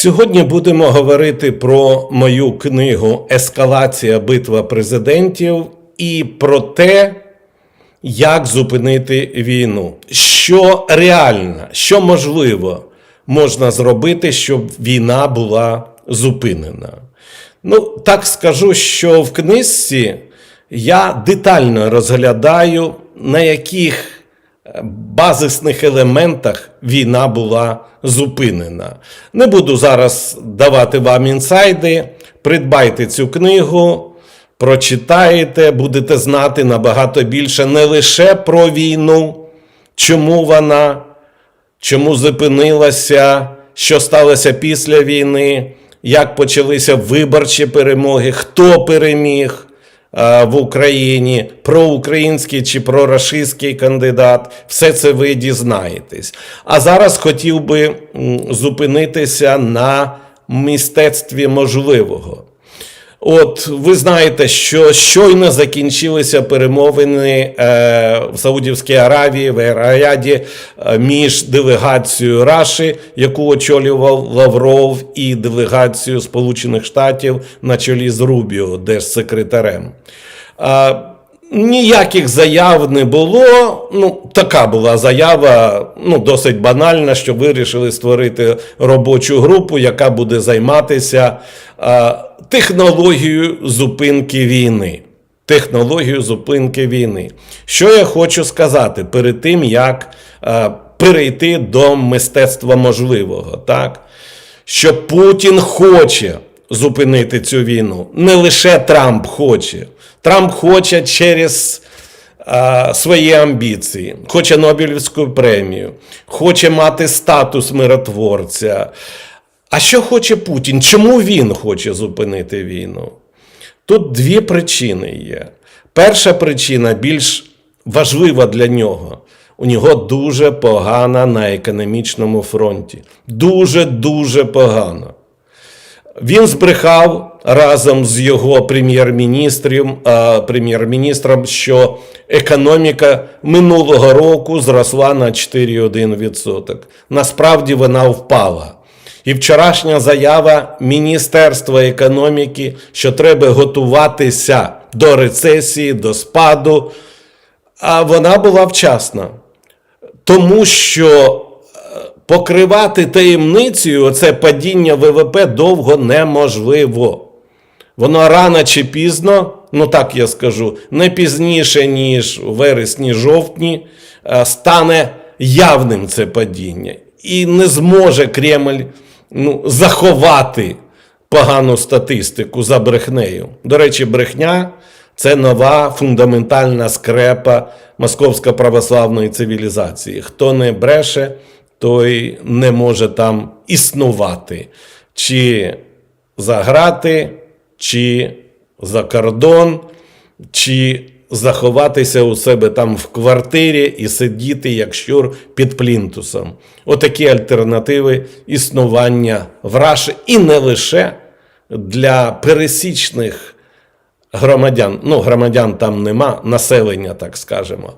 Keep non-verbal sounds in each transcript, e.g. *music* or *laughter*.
Сьогодні будемо говорити про мою книгу Ескалація битва президентів і про те, як зупинити війну. Що реально, що можливо можна зробити, щоб війна була зупинена. Ну, так скажу, що в книжці я детально розглядаю, на яких базисних елементах війна була зупинена. Не буду зараз давати вам інсайди. Придбайте цю книгу, прочитаєте, будете знати набагато більше не лише про війну, чому вона, чому зупинилася, що сталося після війни, як почалися виборчі перемоги, хто переміг в Україні, проукраїнський чи прорашистський кандидат. Все це ви дізнаєтесь. А зараз хотів би зупинитися на мистецтві можливого. От ви знаєте, що щойно закінчилися перемовини е, в Саудівській Аравії, в Ераяді е, між делегацією Раші, яку очолював Лавров, і делегацією Сполучених Штатів на чолі з Рубіо, держсекретарем. Е, Ніяких заяв не було. Ну, така була заява, ну, досить банальна, що вирішили створити робочу групу, яка буде займатися е, технологією зупинки війни. Технологію зупинки війни. Що я хочу сказати перед тим, як е, перейти до мистецтва можливого, так? Що Путін хоче зупинити цю війну. Не лише Трамп хоче. Трамп хоче через а, свої амбіції, хоче Нобелівську премію, хоче мати статус миротворця. А що хоче Путін? Чому він хоче зупинити війну? Тут дві причини є. Перша причина більш важлива для нього. У нього дуже погано на економічному фронті. Дуже-дуже погано. Він збрехав разом з його прем'єр-міністром, прем'єр-міністром, що економіка минулого року зросла на 4,1%. Насправді вона впала. І вчорашня заява Міністерства економіки, що треба готуватися до рецесії, до спаду, а вона була вчасна. Тому що е, покривати таємницею оце падіння ВВП довго неможливо. Воно рано чи пізно, ну так я скажу, не пізніше, ніж вересні-жовтні, е, стане явним це падіння. І не зможе Кремль ну, заховати погану статистику за брехнею. До речі, брехня це нова фундаментальна скрепа московсько православної цивілізації. Хто не бреше, той не може там існувати. Чи за грати, чи за кордон, чи заховатися у себе там в квартирі і сидіти як щур під плінтусом. Отакі альтернативи існування в Раші і не лише для пересічних громадян. Ну, громадян там нема, населення, так скажемо,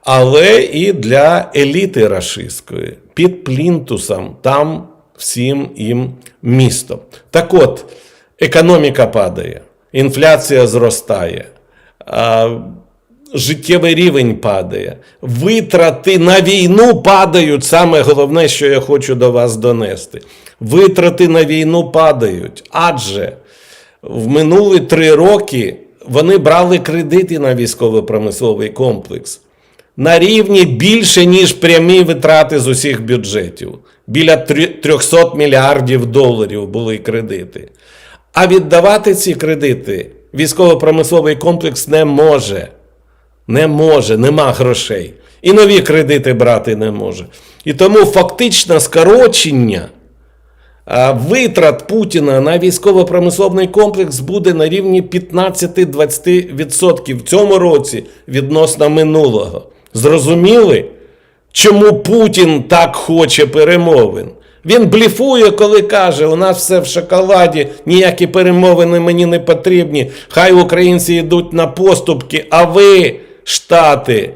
але і для еліти рашистської. Під плінтусом там всім їм місто. Так от, економіка падає, інфляція зростає. Життєвий рівень падає, витрати на війну падають. Саме головне, що я хочу до вас донести. Витрати на війну падають. Адже в минулі три роки вони брали кредити на військово-промисловий комплекс на рівні більше, ніж прямі витрати з усіх бюджетів. Біля 300 мільярдів доларів були кредити. А віддавати ці кредити військово-промисловий комплекс не може. Не може, нема грошей. І нові кредити брати не може. І тому фактично скорочення витрат Путіна на військово-промисловний комплекс буде на рівні 15-20% в цьому році відносно минулого. Зрозуміли, чому Путін так хоче перемовин? Він бліфує, коли каже, у нас все в шоколаді, ніякі перемовини мені не потрібні. Хай українці йдуть на поступки, а ви, Штати,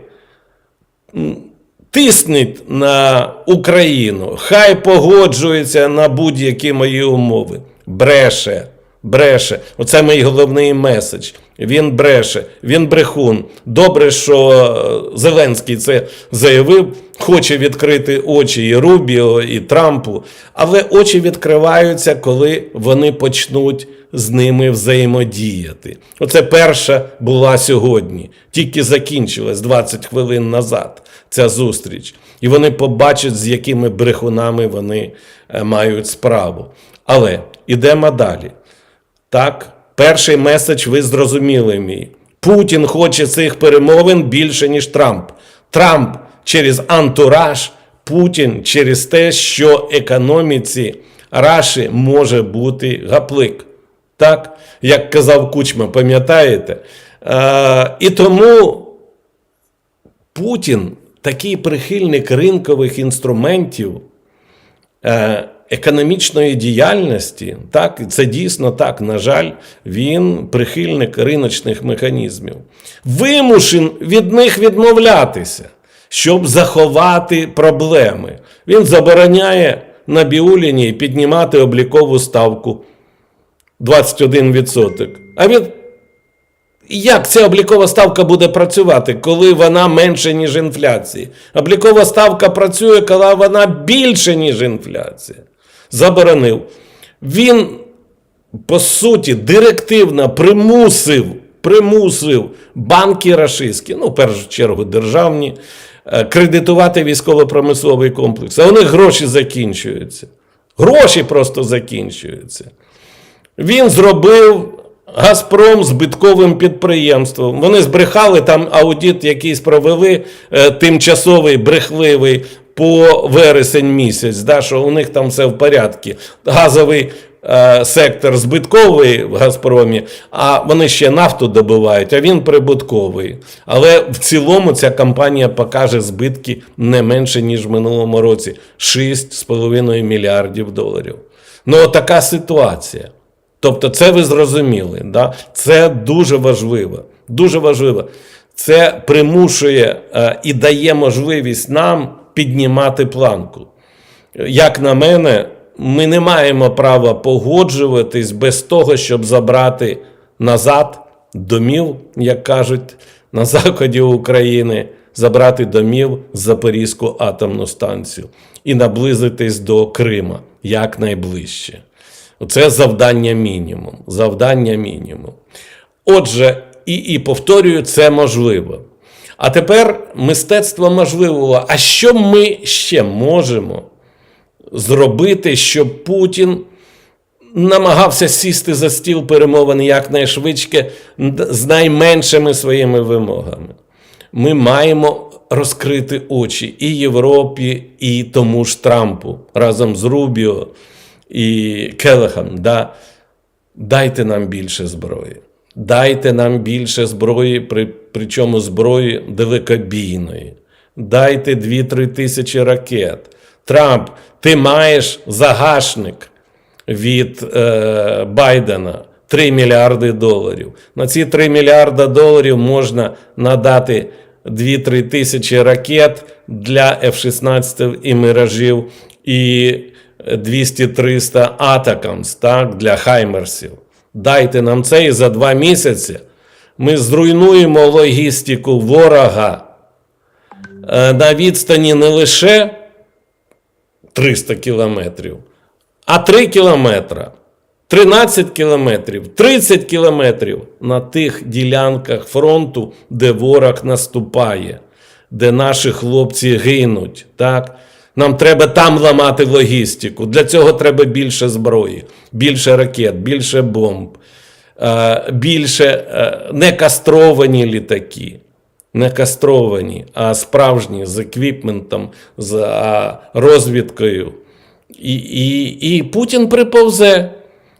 Тисніть на Україну, хай погоджується на будь-які мої умови. Бреше, бреше. Оце мій головний меседж. Він бреше, він брехун. Добре, що е, Зеленський це заявив, хоче відкрити очі і Рубіо, і Трампу, але очі відкриваються, коли вони почнуть з ними взаємодіяти. Оце перша була сьогодні, тільки закінчилась 20 хвилин назад ця зустріч. І вони побачать, з якими брехунами вони е, мають справу. Але ідемо далі. Так, перший меседж ви зрозуміли мій. Путін хоче цих перемовин більше, ніж Трамп. Трамп через антураж, Путін через те, що економіці Раші може бути гаплик. Так, як казав Кучма, пам'ятаєте? Е, і тому Путін такий прихильник ринкових інструментів е, економічної діяльності, так, це дійсно так, на жаль, він прихильник риночних механізмів. Вимушен від них відмовлятися, щоб заховати проблеми. Він забороняє на біуліні піднімати облікову ставку 21%. А від як ця облікова ставка буде працювати, коли вона менше, ніж інфляція? Облікова ставка працює, коли вона більше, ніж інфляція. Заборонив. Він, по суті, директивно примусив, примусив банки рашистські, ну, в першу чергу, державні, е, кредитувати військово-промисловий комплекс. А у них гроші закінчуються. Гроші просто закінчуються. Він зробив Газпром збитковим підприємством. Вони збрехали там аудит, якийсь провели е, тимчасовий, брехливий по вересень місяць, да, що у них там все в порядку. Газовий е, сектор збитковий в Газпромі, а вони ще нафту добувають, а він прибутковий. Але в цілому ця компанія покаже збитки не менше, ніж в минулому році 6,5 мільярдів доларів. Ну, така ситуація. Тобто, це ви зрозуміли. Да? Це дуже важливо. Дуже важливо. Це примушує е, і дає можливість нам піднімати планку. Як на мене, ми не маємо права погоджуватись без того, щоб забрати назад домів, як кажуть, на заході України, забрати домів Запорізьку атомну станцію і наблизитись до Крима якнайближче. Це завдання мінімум. Завдання мінімум. Отже, і, і повторюю, це можливо. А тепер мистецтво можливого. А що ми ще можемо зробити, щоб Путін намагався сісти за стіл перемовин якнайшвидше з найменшими своїми вимогами? Ми маємо розкрити очі і Європі, і тому ж Трампу разом з Рубіо і Келехам, да, дайте нам більше зброї. Дайте нам більше зброї, при, причому зброї далекобійної. Дайте 2-3 тисячі ракет. Трамп, ти маєш загашник від е, Байдена 3 мільярди доларів. На ці 3 мільярди доларів можна надати 2-3 тисячі ракет для F-16 і миражів. і 200-300 атакамс так, для хаймерсів. Дайте нам це і за два місяці ми зруйнуємо логістику ворога е, на відстані не лише 300 кілометрів, а 3 кілометра, 13 кілометрів, 30 кілометрів на тих ділянках фронту, де ворог наступає, де наші хлопці гинуть. так? Нам треба там ламати логістику. Для цього треба більше зброї, більше ракет, більше бомб, е, більше е, не кастровані літаки. Не кастровані, а справжні з еквіпментом, з розвідкою. І і, і Путін приповзе.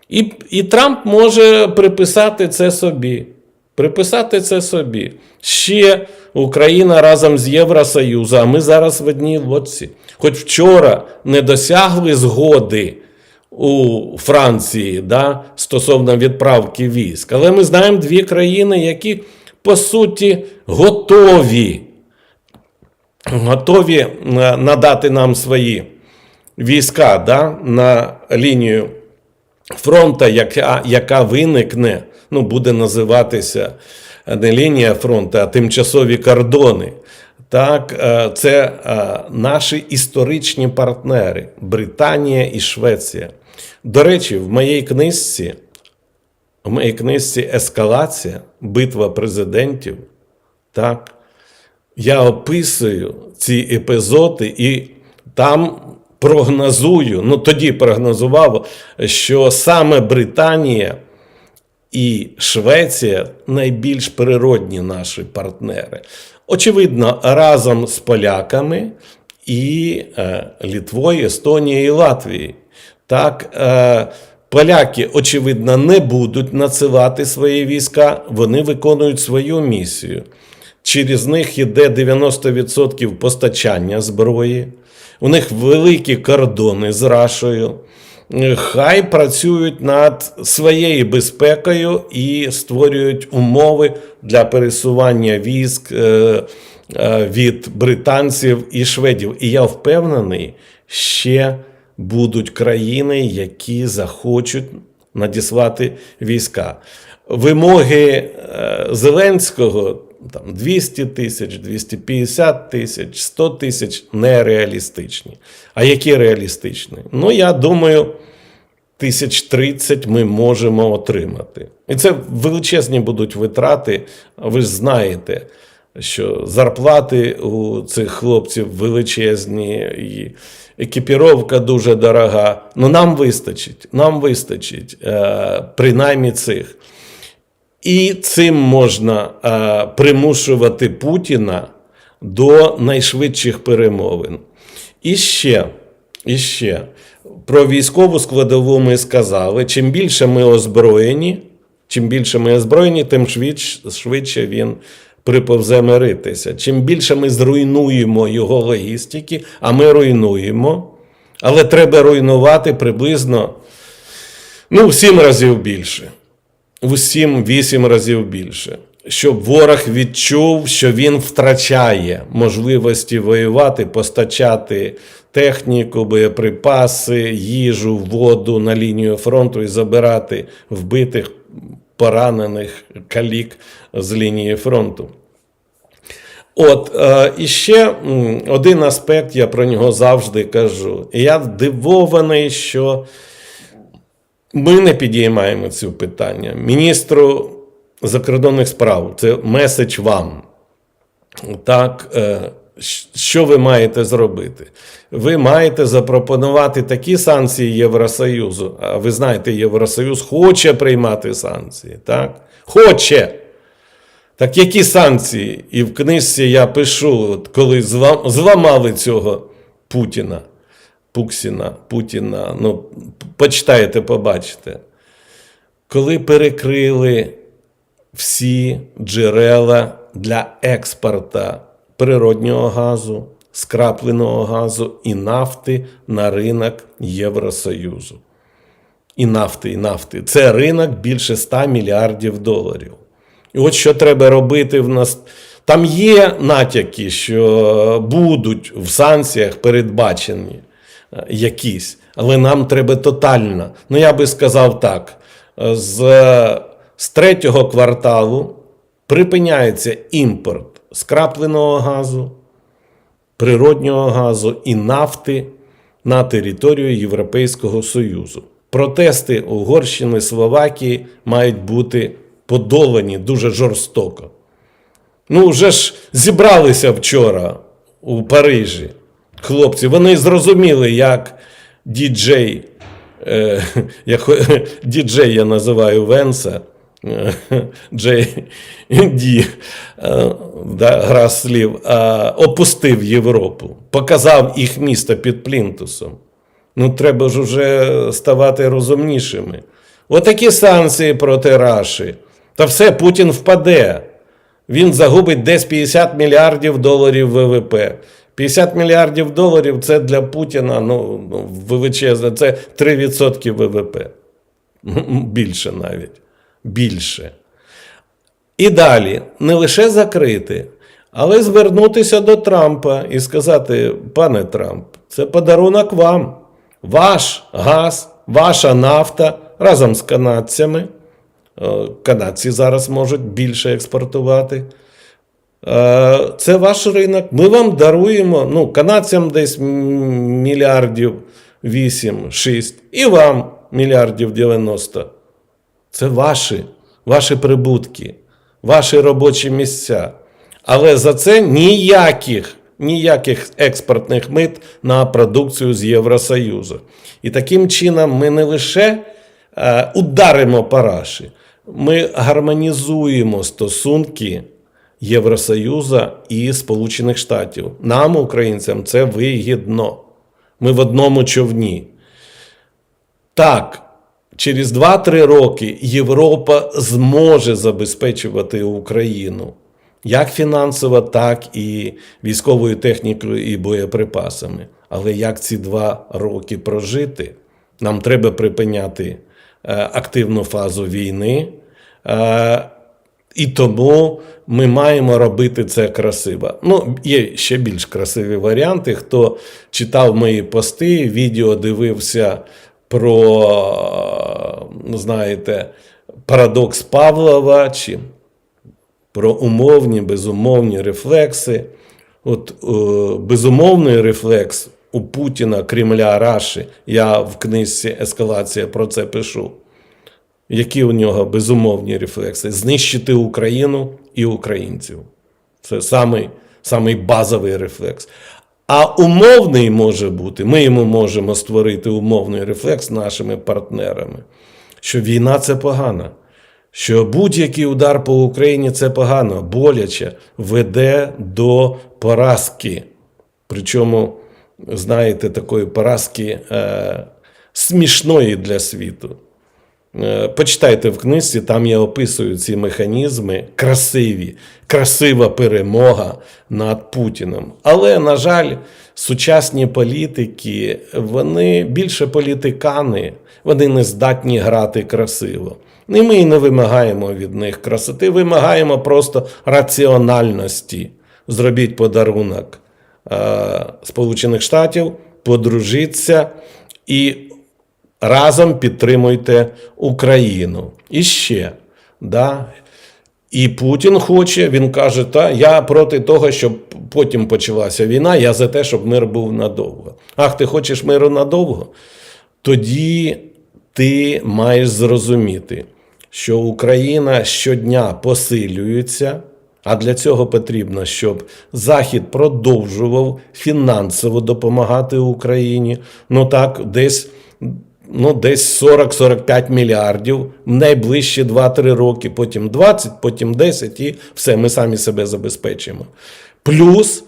І, І Трамп може приписати це собі. Приписати це собі. Ще Україна разом з Євросоюзом, а ми зараз в одній лодці. Хоч вчора не досягли згоди у Франції да, стосовно відправки військ. Але ми знаємо дві країни, які по суті готові готові е, надати нам свої війська да, на лінію фронту, яка, яка виникне, ну, буде називатися не лінія фронту, а тимчасові кордони. Так, е, це е, наші історичні партнери Британія і Швеція. До речі, в моїй книжці, в моїй книжці Ескалація, битва президентів. Так, я описую ці епізоди і там прогнозую, ну тоді прогнозував, що саме Британія і Швеція найбільш природні наші партнери. Очевидно, разом з поляками і е, Літвою, Естонією і Латвією. Так, е, поляки, очевидно, не будуть надсилати свої війська, вони виконують свою місію. Через них йде 90% постачання зброї. У них великі кордони з Рашою. Хай працюють над своєю безпекою і створюють умови для пересування військ е, е, від британців і шведів. І я впевнений, ще будуть країни, які захочуть надіслати війська. Вимоги е, Зеленського там 200 тисяч, 250 тисяч, 100 тисяч нереалістичні. А які реалістичні? Ну, я думаю, тисяч 30 ми можемо отримати. І це величезні будуть витрати. Ви ж знаєте, що зарплати у цих хлопців величезні, і екіпіровка дуже дорога. Ну нам вистачить, нам вистачить е, принаймні цих. І цим можна е, примушувати Путіна до найшвидших перемовин. І ще, і ще про військову складову ми сказали: чим більше ми озброєні, чим більше ми озброєні, тим швидше, швидше він приповзе миритися. Чим більше ми зруйнуємо його логістики, а ми руйнуємо, але треба руйнувати приблизно ну, в сім разів більше в 7-8 разів більше. Щоб ворог відчув, що він втрачає можливості воювати, постачати техніку, боєприпаси, їжу, воду на лінію фронту і забирати вбитих, поранених калік з лінії фронту. От, е, і ще один аспект, я про нього завжди кажу. Я дивований, що ми не підіймаємо цю питання. Міністру закордонних справ це меседж вам. Так, е, що ви маєте зробити? Ви маєте запропонувати такі санкції Євросоюзу. А ви знаєте, Євросоюз хоче приймати санкції. так? Хоче. Так які санкції? І в книжці я пишу, коли зламали цього Путіна. Пуксіна, Путіна, ну, почитаєте, побачите. Коли перекрили всі джерела для експорту природнього газу, скрапленого газу і нафти на ринок Євросоюзу. І нафти, і нафти. Це ринок більше 100 мільярдів доларів. І от що треба робити в нас. Там є натяки, що будуть в санкціях передбачені якісь, але нам треба тотально. Ну, я би сказав так: з, з третього кварталу припиняється імпорт скрапленого газу, природнього газу і нафти на територію Європейського Союзу. Протести Угорщини, Словакії мають бути подолані дуже жорстоко. Ну, вже ж зібралися вчора у Парижі хлопці, вони зрозуміли, як діджей, е, *laughs* як *laughs* діджей я називаю Венса, *laughs* Джей Ді, е, да, гра слів, опустив Європу, показав їх місто під плінтусом. Ну, треба ж уже ставати розумнішими. Отакі санкції проти Раші. Та все, Путін впаде. Він загубить десь 50 мільярдів доларів ВВП. 50 мільярдів доларів це для Путіна ну, ну величезне, це 3% ВВП. *laughs* Більше навіть. Більше. І далі не лише закрити, Але звернутися до Трампа і сказати: пане Трамп, це подарунок вам. Ваш газ, ваша нафта разом з канадцями. Е, Канадці зараз можуть більше експортувати. Е, Це ваш ринок. Ми вам даруємо ну, канадцям десь мільярдів 8-6, і вам мільярдів 90. Це ваші, ваші прибутки, ваші робочі місця. Але за це ніяких, ніяких експортних мит на продукцію з Євросоюзу. І таким чином ми не лише е, ударимо параші, ми гармонізуємо стосунки Євросоюзу і Сполучених Штатів. Нам, українцям, це вигідно. Ми в одному човні. Так, через 2-3 роки Європа зможе забезпечувати Україну як фінансово, так і військовою технікою і боєприпасами. Але як ці два роки прожити? Нам треба припиняти е, активну фазу війни. І тому ми маємо робити це красиво. Ну, є ще більш красиві варіанти. Хто читав мої пости, відео дивився про, ну, знаєте, парадокс Павлова чи про умовні, безумовні рефлекси. От е, безумовний рефлекс у Путіна, Кремля, Раші. Я в книжці Ескалація про це пишу. Які у нього безумовні рефлекси? Знищити Україну і українців. Це самий, самий базовий рефлекс. А умовний може бути, ми йому можемо створити умовний рефлекс нашими партнерами, що війна це погано, що будь-який удар по Україні це погано, боляче, веде до поразки. Причому, знаєте, такої поразки е, смішної для світу. Е, Почитайте в книжці, там я описую ці механізми красиві, красива перемога над Путіним. Але, на жаль, сучасні політики, вони більше політикани, вони не здатні грати красиво. І ми і не вимагаємо від них красоти, вимагаємо просто раціональності. Зробіть подарунок е, Сполучених Штатів, подружіться і разом підтримуйте Україну. І ще, да, і Путін хоче, він каже, та я проти того, щоб потім почалася війна, я за те, щоб мир був надовго. Ах, ти хочеш миру надовго? Тоді ти маєш зрозуміти, що Україна щодня посилюється, а для цього потрібно, щоб Захід продовжував фінансово допомагати Україні. Ну так, десь ну, десь 40-45 мільярдів найближчі 2-3 роки, потім 20, потім 10 і все, ми самі себе забезпечимо. Плюс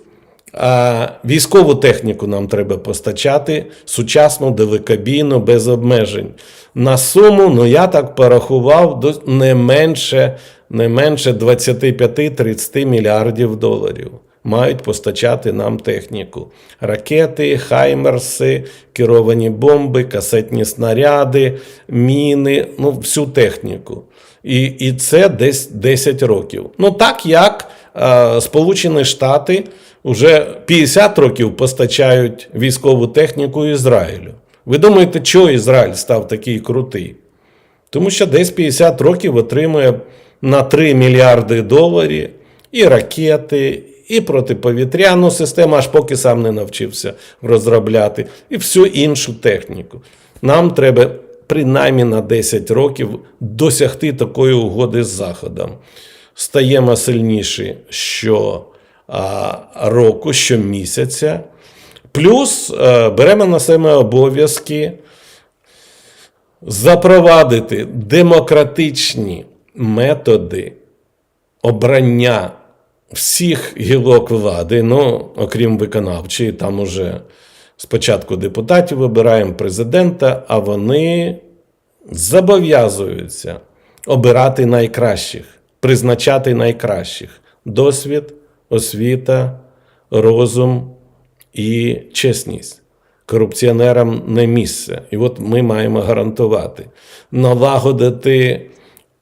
а, військову техніку нам треба постачати, сучасну, далекобійну, без обмежень. На суму, ну я так порахував, не менше, не менше 25-30 мільярдів доларів мають постачати нам техніку: ракети, хаймерси, керовані бомби, касетні снаряди, міни, ну, всю техніку. І, і це десь 10 років. Ну, так як е, Сполучені Штати вже 50 років постачають військову техніку Ізраїлю. Ви думаєте, чого Ізраїль став такий крутий? Тому що десь 50 років отримує на 3 мільярди доларів і ракети, і протиповітряну систему, аж поки сам не навчився розробляти, і всю іншу техніку. Нам треба принаймні на 10 років досягти такої угоди з Заходом. Стаємо сильніші що року, щомісяця. Плюс а, беремо на себе обов'язки запровадити демократичні методи обрання всіх гілок влади, ну, окрім виконавчої, там уже спочатку депутатів вибираємо президента, а вони зобов'язуються обирати найкращих, призначати найкращих досвід, освіта, розум і чесність. Корупціонерам не місце. І от ми маємо гарантувати, налагодити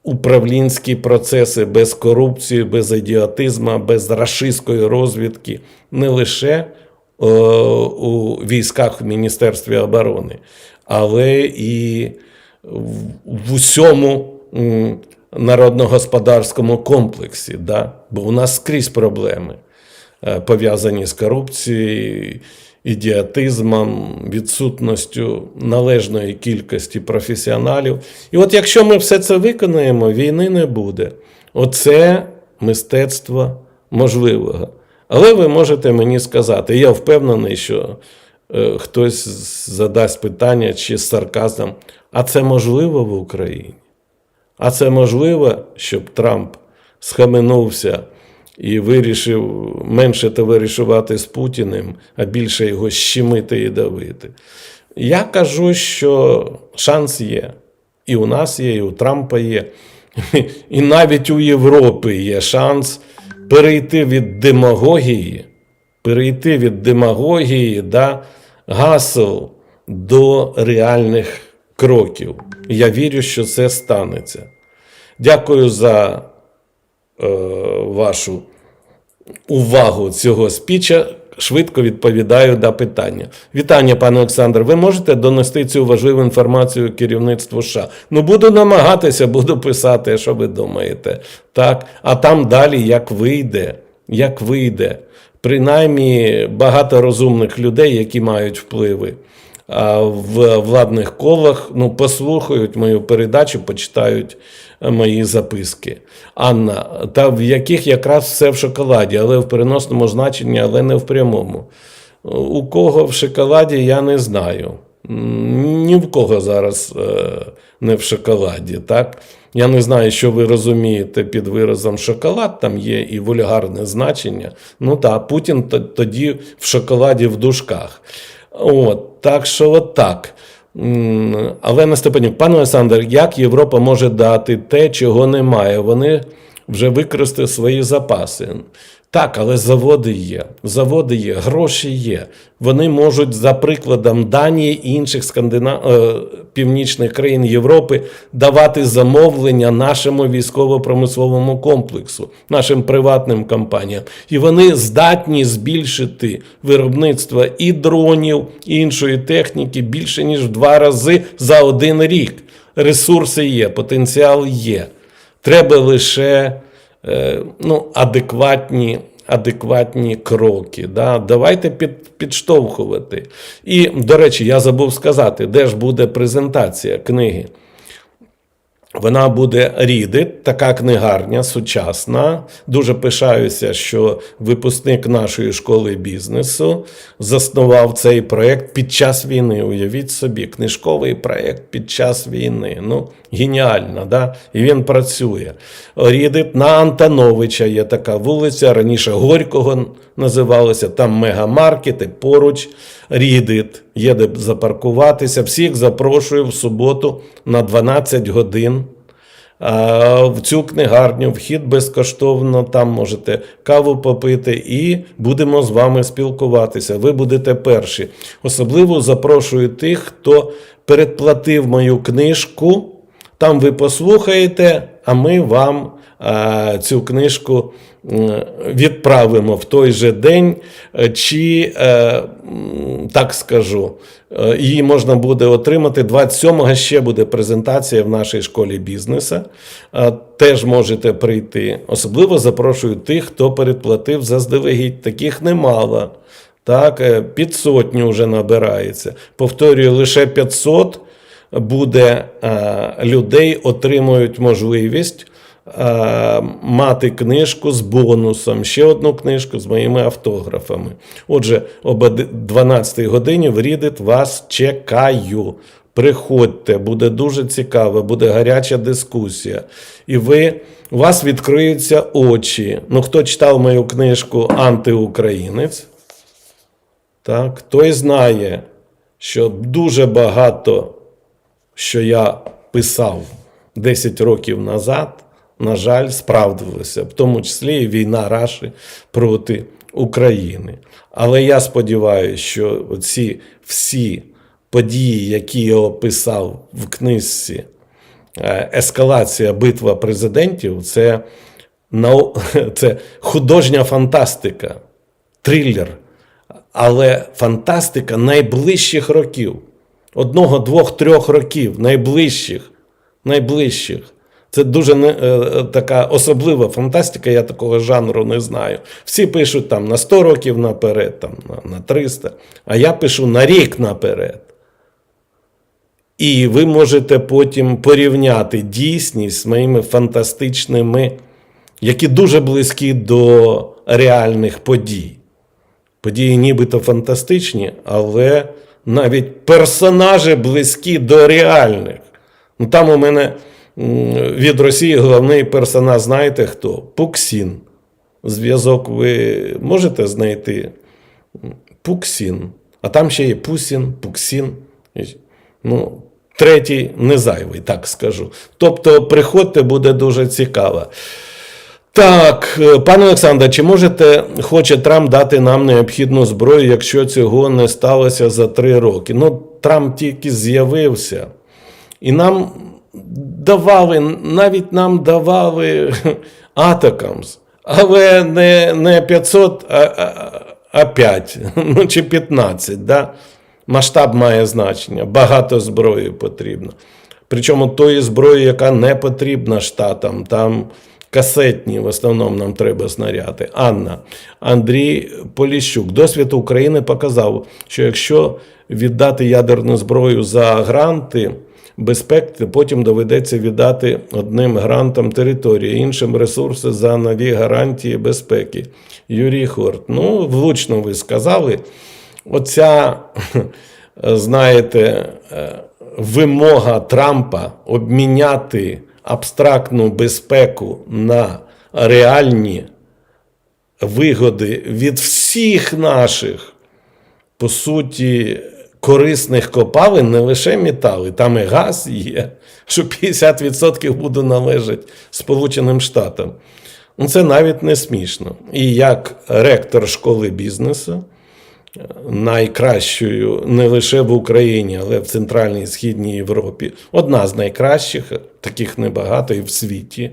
управлінські процеси без корупції, без ідіотизму, без рашистської розвідки не лише е, у військах в Міністерстві оборони, але і в, усьому народно-господарському комплексі. Да? Бо у нас скрізь проблеми е, пов'язані з корупцією, ідіотизмом, відсутністю належної кількості професіоналів. І от якщо ми все це виконаємо, війни не буде. Оце мистецтво можливого. Але ви можете мені сказати, я впевнений, що е, хтось задасть питання чи з сарказмом, а це можливо в Україні? А це можливо, щоб Трамп схаменувся і вирішив менше товаришувати з Путіним, а більше його щемити і давити. Я кажу, що шанс є. І у нас є, і у Трампа є. І навіть у Європи є шанс перейти від демагогії, перейти від демагогії да, гасел до реальних кроків. Я вірю, що це станеться. Дякую за вашу увагу цього спіча. Швидко відповідаю на питання. Вітання, пане Олександр. Ви можете донести цю важливу інформацію керівництву США? Ну, буду намагатися, буду писати, що ви думаєте. Так, а там далі як вийде, як вийде. Принаймні багато розумних людей, які мають впливи. В владних колах ну, послухають мою передачу, почитають е, мої записки. Анна, та в яких якраз все в шоколаді, але в переносному значенні, але не в прямому. У кого в шоколаді, я не знаю. Ні в кого зараз е, не в шоколаді. так? Я не знаю, що ви розумієте під виразом шоколад, там є і вульгарне значення. Ну так, Путін тоді в шоколаді в дужках. От, так що от так. М, Олена Степанюк, пане Олександр, як Європа може дати те, чого немає? Вони вже використали свої запаси. Так, але заводи є, заводи є, гроші є. Вони можуть, за прикладом Данії і інших скандина... е, північних країн Європи, давати замовлення нашому військово-промисловому комплексу, нашим приватним компаніям. І вони здатні збільшити виробництво і дронів, і іншої техніки більше ніж в два рази за один рік. Ресурси є, потенціал є. Треба лише ну, адекватні, адекватні кроки. Да? Давайте під, підштовхувати. І, до речі, я забув сказати, де ж буде презентація книги. Вона буде Рідит, така книгарня сучасна. Дуже пишаюся, що випускник нашої школи бізнесу заснував цей проєкт під час війни. Уявіть собі, книжковий проєкт під час війни. Ну, геніально, да? І він працює. Рідит на Антоновича є така вулиця, раніше Горького називалося, там мегамаркети, поруч Рідит, є де запаркуватися. Всіх запрошую в суботу на 12 годин. В цю книгарню вхід безкоштовно, там можете каву попити і будемо з вами спілкуватися. Ви будете перші. Особливо запрошую тих, хто передплатив мою книжку. Там ви послухаєте, а ми вам цю книжку відправимо в той же день, е, чи, е, так скажу, е, її можна буде отримати. 27-го ще буде презентація в нашій школі бізнесу. Е, Теж можете прийти. Особливо запрошую тих, хто передплатив заздалегідь. Таких немало. Так, е, під сотню вже набирається. Повторюю, лише 500 буде е, людей отримують можливість е, мати книжку з бонусом, ще одну книжку з моїми автографами. Отже, об 12-й годині в Рідит вас чекаю. Приходьте, буде дуже цікаво, буде гаряча дискусія. І ви, у вас відкриються очі. Ну, хто читав мою книжку Антиукраїнець? Так, той знає, що дуже багато, що я писав 10 років назад, на жаль, справдилося, в тому числі і війна Раші проти України. Але я сподіваюся, що ці всі події, які я описав в книжці, е, ескалація битва президентів це, нау... *laughs* це художня фантастика, трилер, але фантастика найближчих років. Одного, двох, трьох років, найближчих. Найближчих. Це дуже не, е, така особлива фантастика, я такого жанру не знаю. Всі пишуть там на 100 років наперед, там, на, на 300, а я пишу на рік наперед. І ви можете потім порівняти дійсність з моїми фантастичними, які дуже близькі до реальних подій. Події нібито фантастичні, але навіть персонажі близькі до реальних. Ну, там у мене від Росії головний персонаж, знаєте хто? Пуксін. Зв'язок ви можете знайти? Пуксін. А там ще є Пусін, Пуксін. Ну, третій не зайвий, так скажу. Тобто, приходьте, буде дуже цікаво. Так, е, пане Олександре, чи можете, хоче Трамп дати нам необхідну зброю, якщо цього не сталося за три роки? Ну, Трамп тільки з'явився. І нам давали, навіть нам давали *laughs* Атакамс, але не, не 500, а, а, а 5, *laughs* ну чи 15. Да? Масштаб має значення, багато зброї потрібно. Причому тої зброї, яка не потрібна штатам, там касетні, в основному нам треба снаряди. Анна, Андрій Поліщук. Досвід України показав, що якщо віддати ядерну зброю за гранти безпеки, потім доведеться віддати одним грантам території, іншим ресурси за нові гарантії безпеки. Юрій Хорт. Ну, влучно ви сказали. Оця, *laughs* знаєте, е, вимога Трампа обміняти абстрактну безпеку на реальні вигоди від всіх наших, по суті, корисних копалин, не лише метали, там і газ є, що 50% буде належати Сполученим Штатам. Ну, це навіть не смішно. І як ректор школи бізнесу, найкращою не лише в Україні, але в Центральній і Східній Європі. Одна з найкращих, таких небагато і в світі.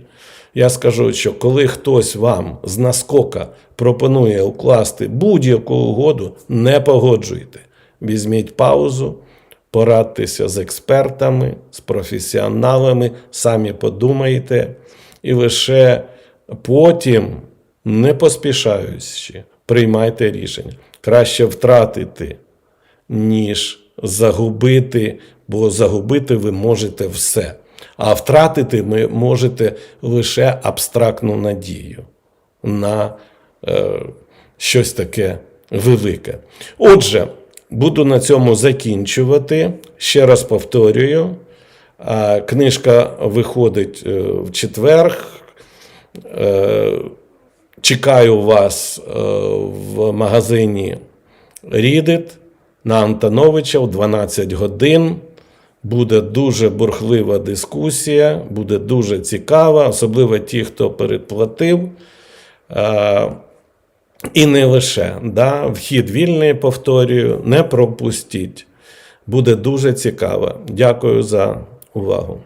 Я скажу, що коли хтось вам з наскока пропонує укласти будь-яку угоду, не погоджуйте. Візьміть паузу, порадьтеся з експертами, з професіоналами, самі подумайте, і лише потім, не поспішаючи, приймайте рішення. Краще втратити, ніж загубити, бо загубити ви можете все. А втратити ви можете лише абстрактну надію на е, щось таке велике. Отже, буду на цьому закінчувати. Ще раз повторюю. Книжка виходить е, в четвер. Е, Чекаю вас е, в магазині Рідит на Антоновича в 12 годин. Буде дуже бурхлива дискусія, буде дуже цікава, особливо ті, хто передплатив. І не лише. Да? Вхід вільний, повторюю, не пропустіть. Буде дуже цікаво. Дякую за увагу.